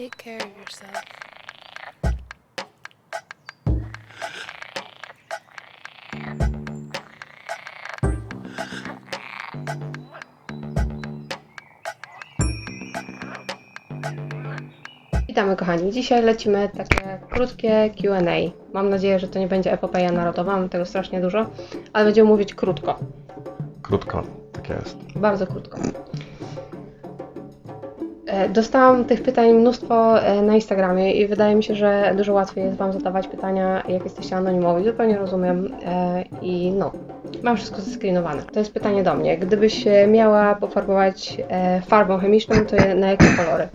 Take care of yourself. Witamy kochani. Dzisiaj lecimy takie krótkie Q&A. Mam nadzieję, że to nie będzie epopeja narodowa, mam tego strasznie dużo, ale będziemy mówić krótko, Krótko, tak jest. bardzo krótko. E, Dostałam tych pytań mnóstwo e, na Instagramie i wydaje mi się, że dużo łatwiej jest Wam zadawać pytania, jak jesteście anonimowi. Zupełnie rozumiem e, i no, mam wszystko zescreenowane. To jest pytanie do mnie. Gdybyś miała pofarbować farbą chemiczną, to na jakie kolory?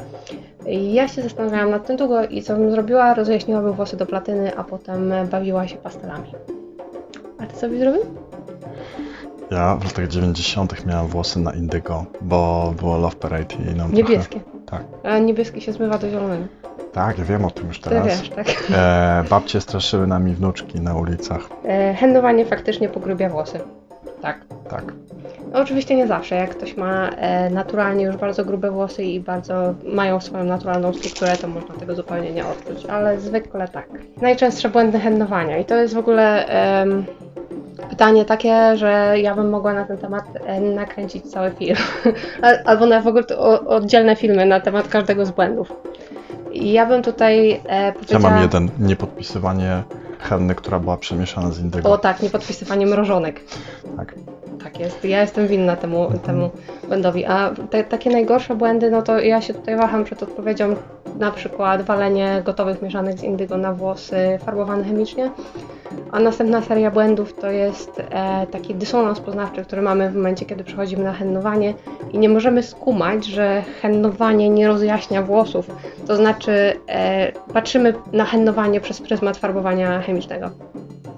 Ja się zastanawiałam nad tym długo i co bym zrobiła? Rozjaśniłabym włosy do platyny, a potem bawiła się pastelami. A ty co byś zrobił? Ja w latach 90. miałem włosy na indygo, bo było Love Parade i nam Niebieskie. Trochę, tak, A niebieski się zmywa do zielonego. tak, ja wiem o tym już Ty teraz. wiesz, tak? E, babcie straszyły nami wnuczki na ulicach. E, Hendowanie faktycznie pogrubia włosy. Tak. Tak. No, oczywiście nie zawsze. Jak ktoś ma e, naturalnie już bardzo grube włosy i bardzo mają swoją naturalną strukturę, to można tego zupełnie nie odczuć, ale zwykle tak. Najczęstsze błędy hendowania i to jest w ogóle em, pytanie takie, że ja bym mogła na ten temat e, nakręcić cały film. Al- Albo na w ogóle oddzielne filmy na temat każdego z błędów. I ja bym tutaj e, Ja powiedziała... mam jeden, niepodpisywanie henny, która była przemieszana z indygo. O tak, niepodpisywanie mrożonek. Tak. Tak jest, ja jestem winna temu, temu błędowi. A te, takie najgorsze błędy, no to ja się tutaj waham przed odpowiedzią, na przykład walenie gotowych mieszanek z indygo na włosy farbowane chemicznie. A następna seria błędów to jest e, taki dysonans poznawczy, który mamy w momencie, kiedy przechodzimy na hennowanie i nie możemy skumać, że hennowanie nie rozjaśnia włosów. To znaczy e, patrzymy na hennowanie przez pryzmat farbowania chemicznego.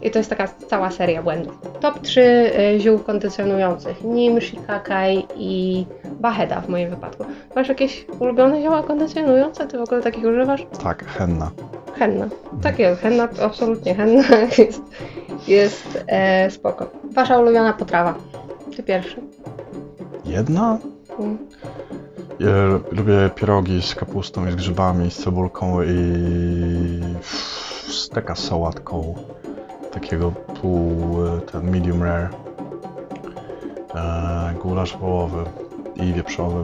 I to jest taka cała seria błędów. Top 3 y, ziół kondycjonujących. Nim, shikakai i baheda w moim wypadku. Masz jakieś ulubione zioła kondycjonujące? Ty w ogóle takich używasz? Tak, henna. Henna. Tak jest, henna, absolutnie. Henna jest, jest e, spoko. Wasza ulubiona potrawa? Ty pierwszy. Jedna? Mm. Ja lubię pierogi z kapustą i z grzybami, z cebulką i z sałatką. Takiego pół, e, ten medium rare. E, gulasz wołowy i wieprzowy.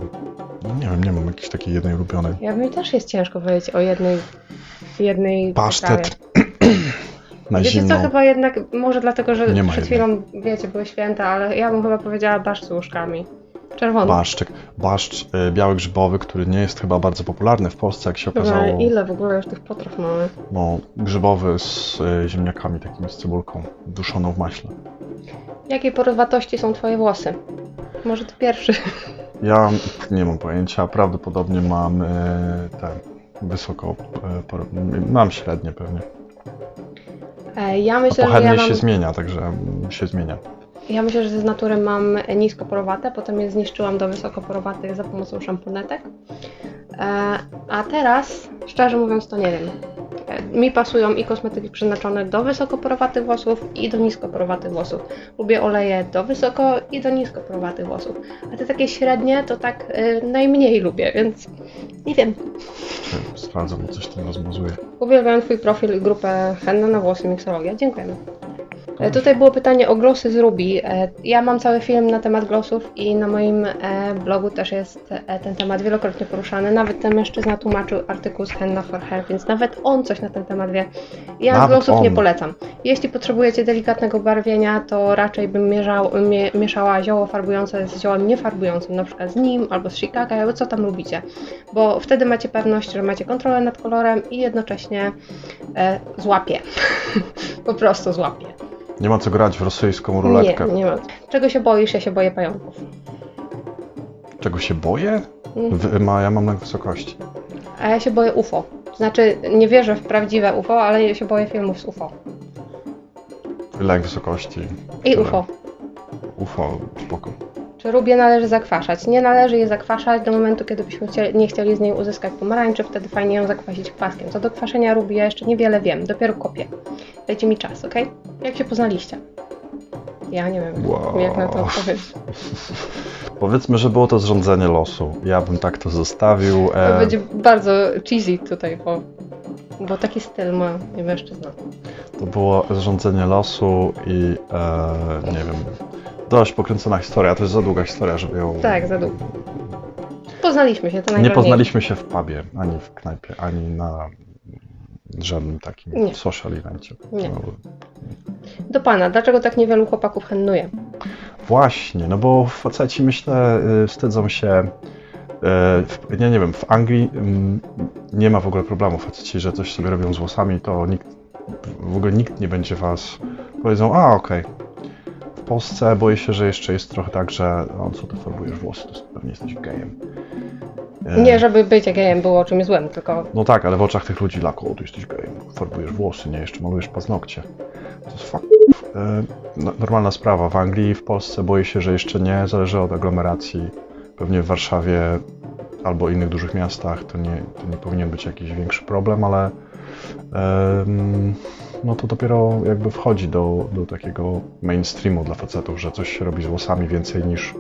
No nie wiem, nie mam jakiejś takiej jednej ulubionej. Ja mi też jest ciężko powiedzieć o jednej, jednej. Pasztet na Wiecie zimno. co, chyba jednak, może dlatego, że Nie przed jednej. chwilą, wiecie, były święta, ale ja bym chyba powiedziała barszcz z łóżkami. Czerwony. Baszczyk. Baszcz e, biały grzybowy, który nie jest chyba bardzo popularny w Polsce, jak się Dobra, okazało. ale ile w ogóle już tych potraw mamy? No, grzybowy z e, ziemniakami, takimi z cebulką, duszoną w maśle. Jakiej porywatości są twoje włosy? Może ty pierwszy. Ja nie mam pojęcia, prawdopodobnie mam e, ten wysoko, por- mam średnie pewnie. E, Ja A myślę, że ja mam, się zmienia, także mm, się zmienia. Ja myślę, że z natury mam nisko porowate, potem je zniszczyłam do wysoko porowatych za pomocą szamponetek. E, A teraz, szczerze mówiąc, to nie wiem. E, Mi pasują i kosmetyki przeznaczone do wysokoporowatych włosów i do niskoporowatych włosów. Lubię oleje do wysoko i do niskoporowatych włosów. A te takie średnie to tak e, najmniej lubię, więc nie wiem. Sprawdzam, coś tam rozmazuje. Uwielbiam Twój profil i grupę Henna na włosy Mixologia. Dziękujemy. E, Tutaj było pytanie o glosy z Ruby. E, Ja mam cały film na temat glosów i na moim e, blogu też jest ten temat wielokrotnie poruszany. Nawet ten mężczyzna tłumaczył artykuł z Henna for Hair, więc nawet on coś na ten temat wie. Ja Nawet glosów nie on. polecam. Jeśli potrzebujecie delikatnego barwienia, to raczej bym mierzał, mie, mieszała zioło farbujące z ziołem niefarbującym, na przykład z nim albo z shikaka, albo co tam lubicie. Bo wtedy macie pewność, że macie kontrolę nad kolorem i jednocześnie e, złapie. po prostu złapie. Nie ma co grać w rosyjską ruletkę. Nie, nie ma. Czego się boisz? Ja się boję pająków. Czego się boję? Mm. W, ma, ja mam lęk wysokości. A ja się boję UFO. Znaczy, nie wierzę w prawdziwe UFO, ale ja się boję filmów z UFO. Lęk wysokości. I Tyle. UFO. UFO, spoko. Czy rubię należy zakwaszać? Nie należy jej zakwaszać do momentu, kiedy byśmy chcieli, nie chcieli z niej uzyskać pomarańczy, wtedy fajnie ją zakwasić kwaskiem. Co do kwaszenia rubi ja jeszcze niewiele wiem, dopiero kopię. Dajcie mi czas, ok? Jak się poznaliście? Ja nie wiem, Wow. jak na to odpowiedzieć. Powiedzmy, że było to zrządzenie losu. Ja bym tak to zostawił. To E, będzie bardzo cheesy tutaj, bo, bo taki styl ma mężczyzna. To było zrządzenie losu i e, nie wiem. Dość pokręcona historia. To jest za długa historia, żeby ją. Tak, za długo. Poznaliśmy się, to Nie najważniejsze. poznaliśmy się w pubie, ani w knajpie, ani na żadnym takim Nie. social evencie. Nie. No, Do pana, dlaczego tak niewielu chłopaków chętnuje? Właśnie, no bo faceci myślę y, wstydzą się. y, W, nie, nie wiem, w Anglii nie ma w ogóle problemu. Faceci, że coś sobie robią z włosami, to nikt, w ogóle nikt nie będzie was powiedzą, a okej. W Polsce boję się, że jeszcze jest trochę tak, że no co ty farbujesz włosy, to pewnie jesteś gejem. E, Nie, żeby bycie gejem było czymś złym, tylko No tak, ale w oczach tych ludzi lako, ty jesteś gejem, farbujesz włosy, nie, jeszcze malujesz paznokcie. To jest fuck. E, no, normalna sprawa. W Anglii, w Polsce boję się, że jeszcze nie, zależy od aglomeracji. Pewnie w Warszawie albo innych dużych miastach to nie, to nie powinien być jakiś większy problem, ale em, no to dopiero jakby wchodzi do, do takiego mainstreamu dla facetów, że coś się robi z włosami więcej niż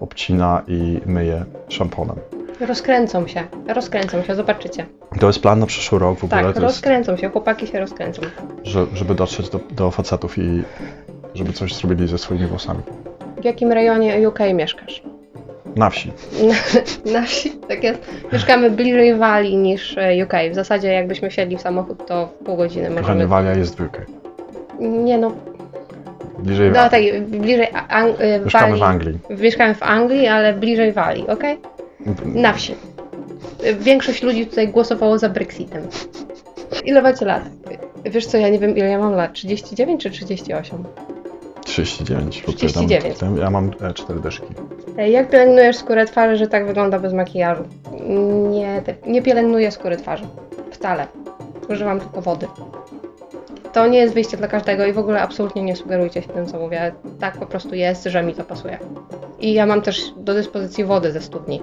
obcina i myje szamponem. Rozkręcą się. Rozkręcą się, zobaczycie. To jest plan na przyszły rok w ogóle. Tak, to jest rozkręcą się, chłopaki się rozkręcą. że, żeby dotrzeć do, do facetów i żeby coś zrobili ze swoimi włosami. W jakim rejonie UK mieszkasz? Na wsi. Na, na wsi, tak jest. Mieszkamy bliżej Walii niż e, UK. W zasadzie jakbyśmy wsiedli w samochód, to w pół godziny możemy... Walia jest w UK. Nie no, Bliżej no Walii. tak, bliżej Ang- e, Mieszkamy Walii. w Anglii. Mieszkamy w Anglii, ale bliżej Walii, ok? Na wsi. Większość ludzi tutaj głosowało za Brexitem. Ile macie lat? Wiesz co, ja nie wiem ile ja mam lat. 39 czy 38? 39. bo ty 39. Tam, ja mam e, cztery deszki. Jak pielęgnujesz skórę twarzy, że tak wygląda bez makijażu? Nie, te- nie pielęgnuję skóry twarzy. Wcale. Używam tylko wody. To nie jest wyjście dla każdego i w ogóle absolutnie nie sugerujcie się tym, co mówię. Tak po prostu jest, że mi to pasuje. I ja mam też do dyspozycji wody ze studni.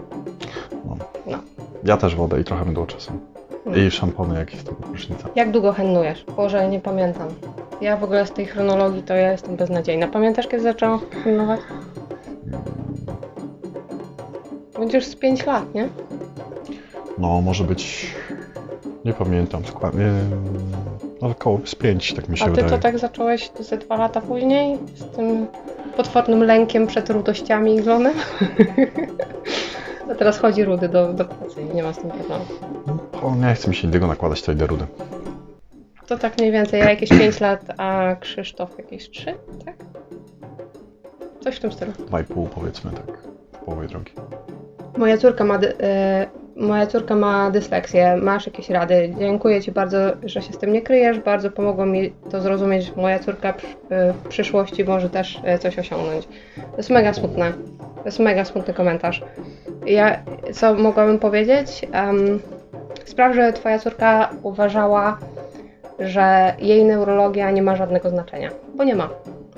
Ja też wodę i trochę mydło czasem. Mm. I szampony jakieś tam prysznica. Jak długo hennujesz? Boże, nie pamiętam. Ja w ogóle z tej chronologii to ja jestem beznadziejna. Pamiętasz, kiedy zaczęłam hennować? Będzie już z 5 lat, nie? No, może być... Nie pamiętam dokładnie. No, około z pięć, tak mi się A ty wydaje. to tak zacząłeś ze dwa lata później? Z tym potwornym lękiem przed rudościami i glonem? A teraz chodzi rudy do, do pracy i nie ma z tym problemu. Nie chce mi się innego nakładać tej derudy. To tak mniej więcej ja jakieś 5 lat, a Krzysztof jakieś 3, tak? Coś w tym stylu. Dwa i pół powiedzmy, tak. W połowie drogi. Moja córka ma, e, moja córka ma dysleksję. Masz jakieś rady? Dziękuję Ci bardzo, że się z tym nie kryjesz. Bardzo pomogło mi to zrozumieć. Moja córka w przyszłości może też e, coś osiągnąć. To jest mega smutne. To jest mega smutny komentarz. Ja, co mogłabym powiedzieć? Um, spraw, że Twoja córka uważała, że jej neurologia nie ma żadnego znaczenia. Bo nie ma.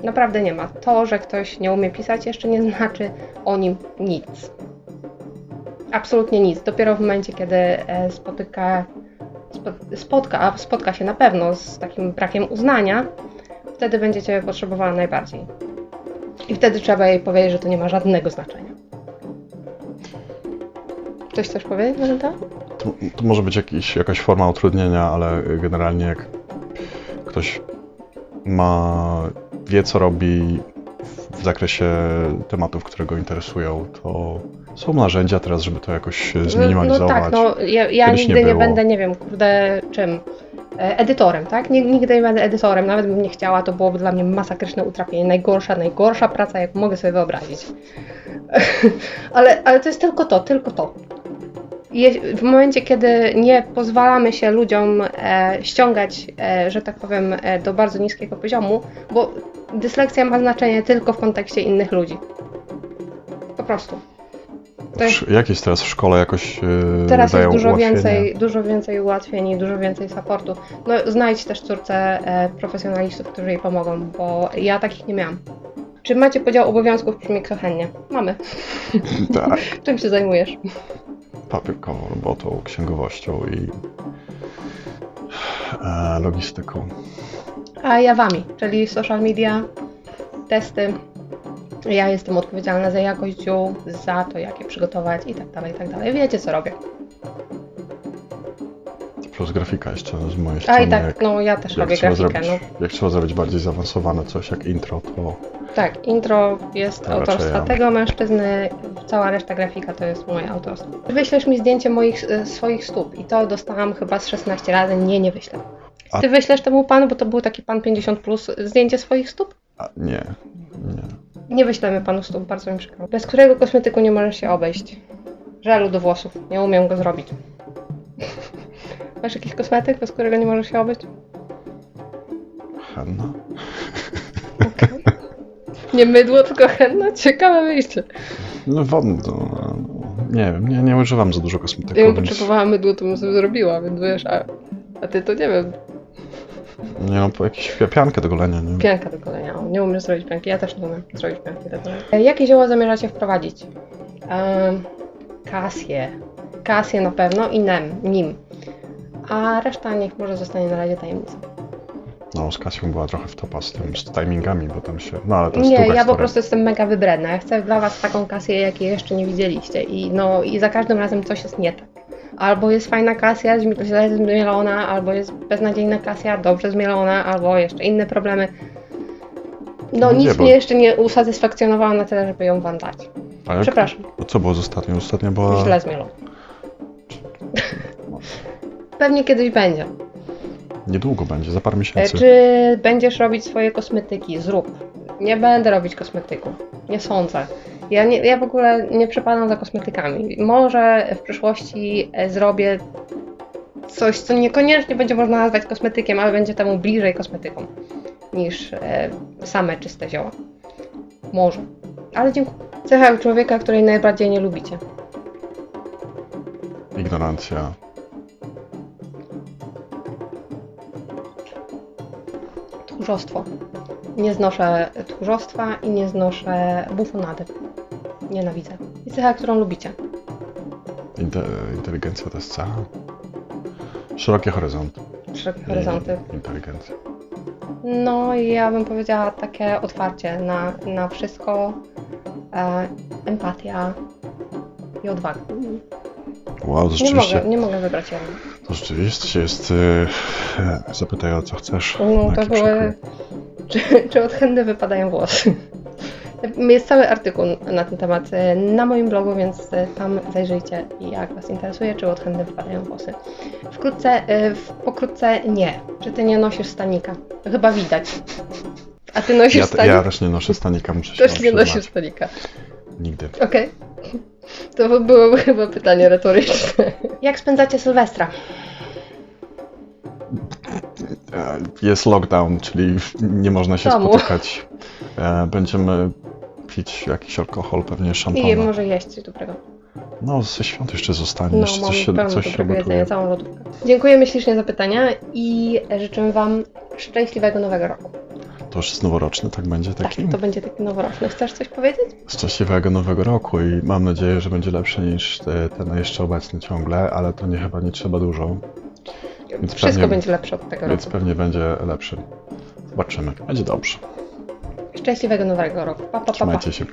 Naprawdę nie ma. To, że ktoś nie umie pisać, jeszcze nie znaczy o nim nic. Absolutnie nic. Dopiero w momencie, kiedy e, spotyka, spo- spotka, a spotka się na pewno z takim brakiem uznania, wtedy będzie Cię potrzebowała najbardziej. I wtedy trzeba jej powiedzieć, że to nie ma żadnego znaczenia. Coś chcesz powiedzieć na temat? To, to może być jakiś, jakaś forma utrudnienia, ale generalnie jak ktoś ma, wie co robi w zakresie tematów, które go interesują, to są narzędzia teraz, żeby to jakoś No, zminimalizować. no tak, no ja, ja nie nigdy nie, było. będę, nie wiem, kurde, czym? E, Edytorem, tak? Nig- Nigdy nie będę edytorem, nawet bym nie chciała, to byłoby dla mnie masakryczne utrapienie. Najgorsza, najgorsza praca, jaką mogę sobie wyobrazić. ale, ale to jest tylko to, tylko to. Je, w momencie, kiedy nie pozwalamy się ludziom e, ściągać, e, że tak powiem, e, do bardzo niskiego poziomu, bo dyslekcja ma znaczenie tylko w kontekście innych ludzi. Po prostu. Sz- Jak jest teraz w szkole jakoś yy, Teraz dają jest dużo więcej, dużo więcej ułatwień i dużo więcej supportu. No, znajdź też córce e, profesjonalistów, którzy jej pomogą, bo ja takich nie miałam. Czy macie podział obowiązków przy mikrochętnie? Mamy. Tak, Czym się zajmujesz? papierkową robotą, księgowością i e, logistyką. A ja wami, czyli social media, testy, Ja jestem odpowiedzialna za jakość ziół, za to, jak je przygotować i tak dalej, i tak dalej. Wiecie, co robię. Plus grafika jeszcze z mojej A strony. i tak, jak, no ja też robię grafikę. zrobić, No. jak trzeba zrobić bardziej zaawansowane coś jak intro, to Tak, intro jest autorstwa ja. tego mężczyzny, cała reszta grafika to jest moje autorstwo. Wyślesz mi zdjęcie moich, e, swoich stóp i to dostałam chyba z 16 razy. Nie, nie wyślę. A- Ty wyślesz temu panu, bo to był taki pan 50 plus, zdjęcie swoich stóp? a, nie, nie. Nie wyślemy panu stóp, bardzo mi przykro. Bez którego kosmetyku nie możesz się obejść? Żelu do włosów, nie umiem go zrobić. Masz jakiś kosmetyk, bez którego nie możesz się obejść? Henna? Okej. Nie mydło, tylko henna? Ciekawe wyjście. No wodny, to, no, nie wiem, nie, nie używam za dużo kosmetyku, Ja bym więc potrzebowała mydło, to bym sobie zrobiła, więc wiesz, a, a ty to nie wiem. Nie no, po jakieś piankę do golenia, nie? Pianka do golenia. O, Nie umiesz zrobić pianki, ja też nie umiem zrobić pianki do golenia. E, Jakie zioła zamierzacie wprowadzić? Um, kasję. Kasję na pewno i nem, nim. A reszta niech może zostanie na razie tajemnicą. No, z Kasią była trochę w topa z tym, z timingami, bo tam się, no ale to jest Nie, długa ja po historia. prostu jestem mega wybredna. Ja chcę dla was taką kasję, jakiej jeszcze nie widzieliście. I no i za każdym razem coś jest nie tak. Albo jest fajna kasja, źle zmielona, albo jest beznadziejna kasja, dobrze zmielona, albo jeszcze inne problemy. No nie, nic bo- mnie jeszcze nie usatysfakcjonowało na tyle, żeby ją wam dać. A jak, Przepraszam, a co było z ostatnią? Ostatnia była... źle zmielona. Pewnie kiedyś będzie. Niedługo będzie, za parę E, miesięcy. Czy będziesz robić swoje kosmetyki? Zrób. Nie będę robić kosmetyków. Nie sądzę. Ja, nie, ja w ogóle nie przepadam za kosmetykami. Może w przyszłości e, zrobię coś, co niekoniecznie będzie można nazwać kosmetykiem, ale będzie temu bliżej kosmetykom niż e, same czyste zioła. Może. Ale dziękuję. Cecha człowieka, której najbardziej nie lubicie. Ignorancja. Tchórzostwo. Nie znoszę tchórzostwa i nie znoszę bufonady. Nienawidzę. I cecha, którą lubicie. Inte, inteligencja to jest cecha. Szerokie horyzonty. Szerokie i horyzonty. Inteligencja. No i ja bym powiedziała takie otwarcie na, na wszystko. E, empatia i odwaga. Wow, to Nie mogę, nie mogę wybrać jednej. to rzeczywiście jest... y, Zapytaj o co chcesz. No to były... Czy, czy od hendy wypadają włosy? Jest cały artykuł na ten temat e, na moim blogu, więc e, tam zajrzyjcie, jak Was interesuje, czy od hendy wypadają włosy. Wkrótce, e, w- pokrótce nie. Czy Ty nie nosisz stanika? Chyba widać. A Ty nosisz Ja, stanik? ja też nie noszę stanika, muszę się Też nie nosisz stanika. Nigdy. Okej. To byłoby chyba pytanie retoryczne. Jak spędzacie Sylwestra? E, Jest lockdown, czyli nie można się Domu. spotykać. E, Będziemy pić jakiś alkohol, pewnie I szampana. może jeść coś dobrego. No, ze świąt jeszcze zostanie, No, jeszcze coś się, coś się gotuje. całą lodówkę. Dziękujemy ślicznie za pytania i życzymy Wam szczęśliwego nowego roku. To już jest noworoczny, tak będzie Tak, taki? to będzie taki noworoczny. Chcesz coś powiedzieć? Szczęśliwego nowego roku i mam nadzieję, że będzie lepszy niż te- ten jeszcze obecny ciągle, ale to nie chyba nie trzeba dużo, Więc Wszystko pewnie- będzie lepsze od tego więc roku. pewnie będzie lepszy. Zobaczymy. Będzie dobrze. Szczęśliwego nowego roku. Pa, pa, pa, pa. Trzymajcie się.